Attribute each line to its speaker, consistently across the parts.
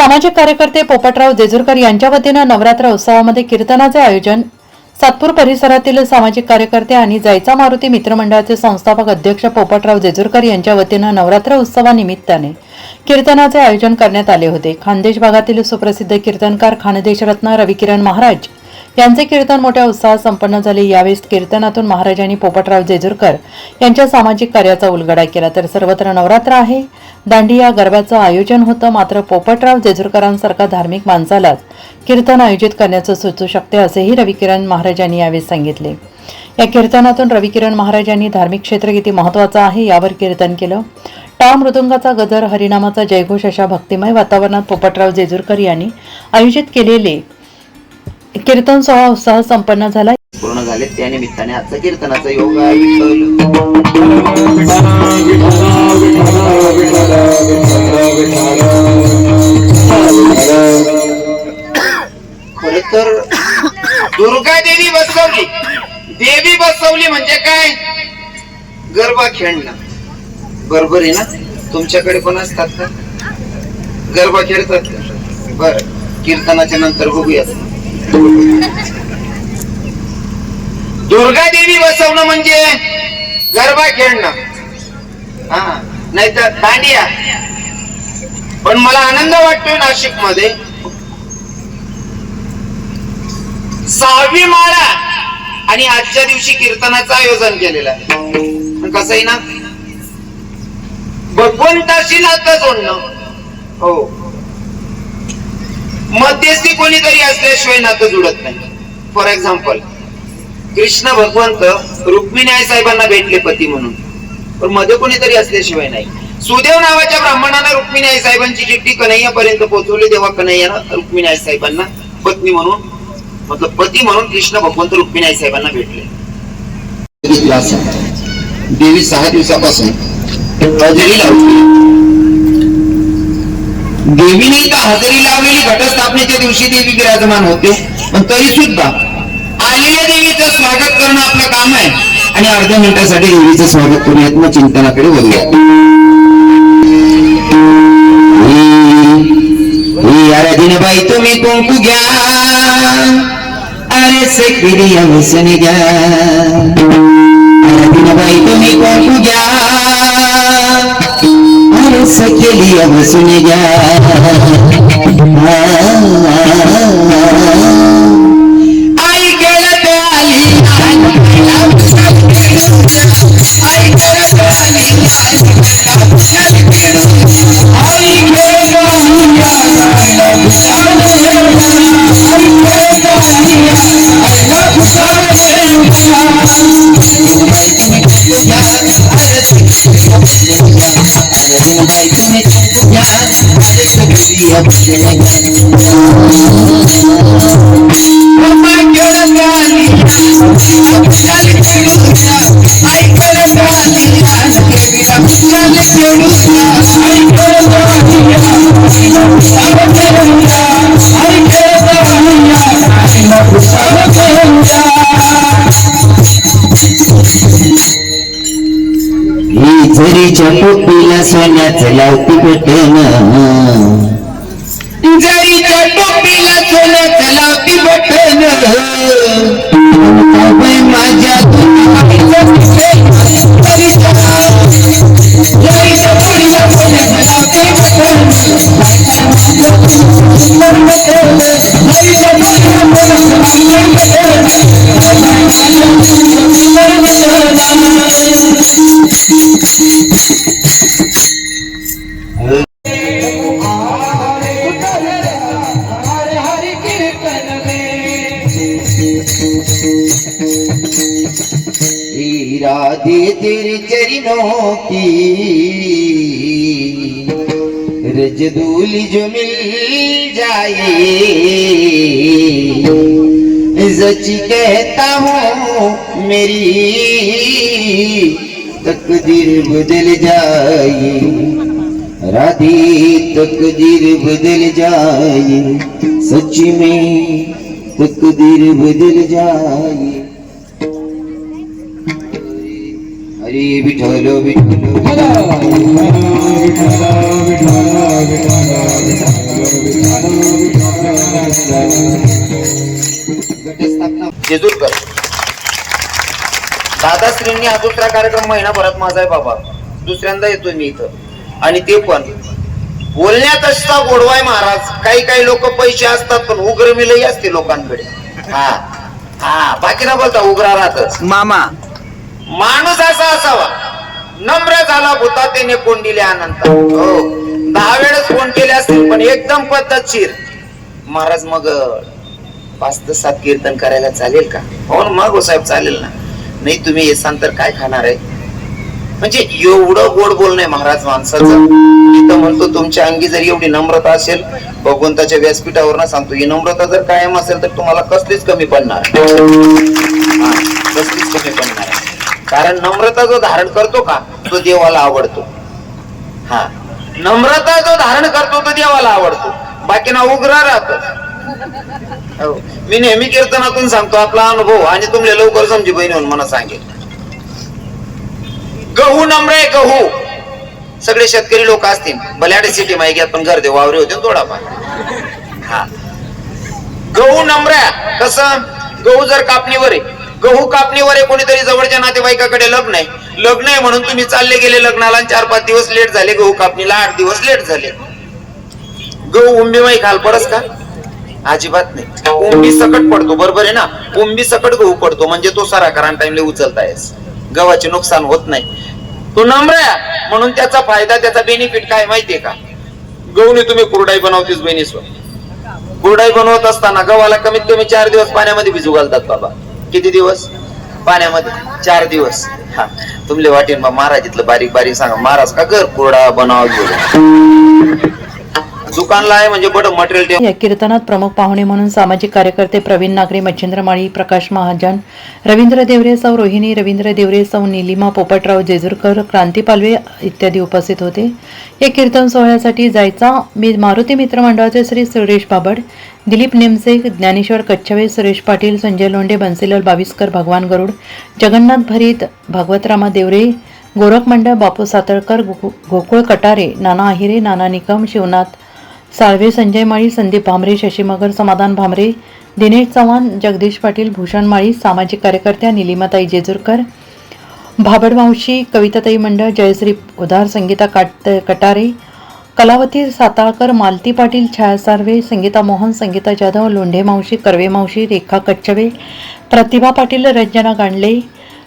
Speaker 1: सामाजिक कार्यकर्ते पोपटराव जेजुरकर यांच्या वतीनं नवरात्र उत्सवामध्ये कीर्तनाचे आयोजन सातपूर परिसरातील सामाजिक कार्यकर्ते आणि जायचा मारुती मित्रमंडळाचे संस्थापक अध्यक्ष पोपटराव जेजुरकर यांच्या वतीनं नवरात्र उत्सवानिमित्ताने कीर्तनाचे आयोजन करण्यात आले होते. खानदेश भागातील सुप्रसिद्ध कीर्तनकार खानदेश रत्न रविकिरण महाराज यांचे कीर्तन मोठ्या उत्साहात संपन्न झाले. यावेळेस कीर्तनातून महाराजांनी पोपटराव जेजुरकर यांच्या सामाजिक कार्याचा उलगडा केला. तर सर्वत्र नवरात्र आहे. दांडिया गरब्याचं आयोजन होतं. मात्र पोपटराव जेजुरकरांसारखा धार्मिक माणसालाच कीर्तन आयोजित करण्याचं सुचू शकते असेही रविकिरण महाराजांनी यावेळी सांगितले. या कीर्तनातून रविकिरण महाराजांनी धार्मिक क्षेत्र किती महत्वाचं आहे यावर कीर्तन केलं. टाळ मृदुंगाचा गजर हरिनामाचा जयघोष अशा भक्तिमय वातावरणात पोपटराव जेजुरकर यांनी आयोजित केलेले कीर्तन सोहळा उत्साह संपन्न झाला.
Speaker 2: पूर्ण झाले. त्या निमित्ताने आजचा कीर्तनाचा योग खर तर दुर्गा देवी बसवली. देवी बसवली म्हणजे काय? गरबा खेळणं. बरोबर आहे ना? तुमच्याकडे पण असतात का? गरबा खेळतात का? बर. कीर्तनाच्या नंतर बघूया दुर्गा देवी बसवणं म्हणजे गरबा खेळणं. हा नाहीतर दांडिया. पण मला आनंद वाटतोय नाशिकमध्ये सहावी माळा आणि आजच्या दिवशी कीर्तनाचं आयोजन केलेलं आहे. कसंही कसं आहे ना? भगवंताशी नातं जोडणं. हो. मध्यस्थी कोणीतरी असल्याशिवाय नातं जुळत नाही. फॉर एक्झाम्पल कृष्ण भगवंत रुक्मिणी आई साहेबांना भेटले पती म्हणून. पण मध्ये कोणीतरी असल्याशिवाय नाही. सुदेव नावाच्या ब्राह्मणानं रुक्मिणी आई साहेबांची चिठ्ठी कन्हैयापर्यंत पोहोचवली तेव्हा कन्हैयानं रुक्मिणी आई साहेबांना पत्नी म्हणून मतलब पती म्हणून कृष्ण भगवंत रुक्मिणी आई साहेबांना भेटले. देवी सहा दिवसापासून देवीने का हजेरी लावलेली घटस्थापनेच्या दिवशी देवी विराजमान होते. पण तरी सुद्धा आलेल्या देवीचं स्वागत करणं आपलं काम आहे. आणि अर्ध्या मिनिटासाठी देवीचं स्वागत करूयात मग चिंतनाकडे बोलूया आराधीन बाई तुम्ही कुंकू घ्या. अरे सेकरी व्यसन घ्या. आराधीन बाई तुम्ही कुंकू घ्या. अरे सकेली सुने घ्या झरीच्या टोपीला सोन्याचं लावती बटन राधे तेरे चरणों की रजदूल जो मिल जाए। सच कहता हूँ मेरी तकदीर बदल जाए। राधे तकदीर बदल जाए। सच में तकदीर बदल जाई। हरी विठल विठल जेजूरकर दादाश्रींनी हा दुसरा कार्यक्रम महिनाभरात माझा आहे बाबा. दुसऱ्यांदा येतोय मी इथं. आणि ते पण बोलण्यात असता गोडवाय महाराज. काही काही लोक पैसे असतात पण उग्र मिलही असते लोकांकडे. हा. हा बाकी ना बोलता उग्रा राहतच.
Speaker 3: मामा.
Speaker 2: माणूस असा असावा. नम्र झाला भूता त्याने कोण दिले अनंत? हो. दहा वेळेस फोन केले असतील पण एकदम पद्धतशीर महाराज मग पाच ते सात कीर्तन करायला चालेल का? हो ना मग साहेब चालेल ना. नाही तुम्ही येसान तर काय खाणार आहे? म्हणजे एवढं गोड बोलणं आहे महाराज माणसाचं. मी तर म्हणतो तुमच्या अंगी जर एवढी नम्रता असेल भगवंताच्या व्यासपीठावर ना सांगतो ही नम्रता जर कायम असेल तर तुम्हाला कसलीच कमी पडणार कसलीच कमी पडणार कारण नम्रता जो धारण करतो का तो देवाला आवडतो. हा नम्रता जो धारण करतो तो देवाला आवडतो. बाकी ना उग्र राहत. हो, मी नेहमी कीर्तनातून सांगतो आपला अनुभव आणि तुमले लवकर समजी बहिणी म्हणून मला सांगेल. गहू नम्र गहू. सगळे शेतकरी लोक असतील. बल्याडे सिटी माहिती पण घर दे वावरे होते थोडाफार हा. गहू नम्र कसं? गहू जर कापणीवर आहे. गहू कापणीवर आहे कोणीतरी जवळच्या नातेवाईकाकडे लग्न आहे. लग्न आहे म्हणून तुम्ही चालले गेले लग्नाला चार पाच दिवस लेट झाले गहू कापणीला आठ दिवस लेट झाले. गहू उंबीमाई खाल परस का? अजिबात नाही. उंबी सकट पडतो बरोबर आहे ना? उंबी सकट गहू पडतो म्हणजे तो सारा कारण टाइमले उचलतायस गव्हाचे नुकसान होत नाही. तो नम्र आहे. म्हणून त्याचा फायदा त्याचा बेनिफिट काय माहितीये का? गहूने तुम्ही कुरडाई बनवतीस बहिणीसवर कुरडाई बनवत असताना गव्हाला कमीत कमी चार दिवस पाण्यामध्ये भिजू घालतात बाबा. किती दिवस? पाण्यामध्ये चार दिवस. हा. तुमले वाटेन बा महाराज इथलं बारीक बारीक सांगा. महाराज का कर कुरडा बनाव घेऊ दुकानला आहे म्हणजे बड मटेरियल
Speaker 1: या कीर्तनात प्रमुख पाहुणे म्हणून सामाजिक कार्यकर्ते प्रवीण नागरे मच्छिंद्र माळी प्रकाश महाजन रवींद्र देवरे सौ रोहिणी रवींद्र देवरे सौ निलिमा पोपटराव जेजूरकर क्रांती पालवे इत्यादी उपस्थित होते. या कीर्तन सोहळ्यासाठी जायचा मी मारुती मित्र मंडळाचे श्री सुरेश बाबड दिलीप नेमसे ज्ञानेश्वर कच्छवे सुरेश पाटील संजय लोंढे बन्सीलाल बाविस्कर भगवान गरुड जगन्नाथ भरीत भागवतरामा देवरे गोरख मंडळ बापू सातळकर गो- गोकुळ कटारे नाना आहिरे नाना निकम शिवनाथ साळवे संजय माळी संदीप भामरे शशी मगर समाधान भामरे दिनेश चव्हाण जगदीश पाटील भूषण माळी सामाजिक कार्यकर्त्या निलिमाताई जेजूरकर भाबडमावशी कविताताई मंडळ जयश्री उधार संगीता काट कटारे कलावती साताळकर मालती पाटील छाया सार्वे संगीता मोहन संगीता जाधव लोंढे मावशी कर्वे मावशी रेखा कच्छवे प्रतिभा पाटील रंजना गांडले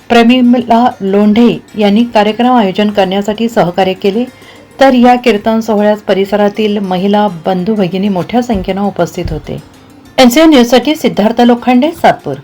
Speaker 1: प्रमिला लोंढे यांनी कार्यक्रम आयोजन करण्यासाठी सहकार्य केले. तर या कीर्तन सोहळ्यात परिसरातील महिला बंधू भगिनी मोठ्या संख्येनं उपस्थित होते. एनसीओ न्यूजसाठी सिद्धार्थ लोखंडे सातपूर.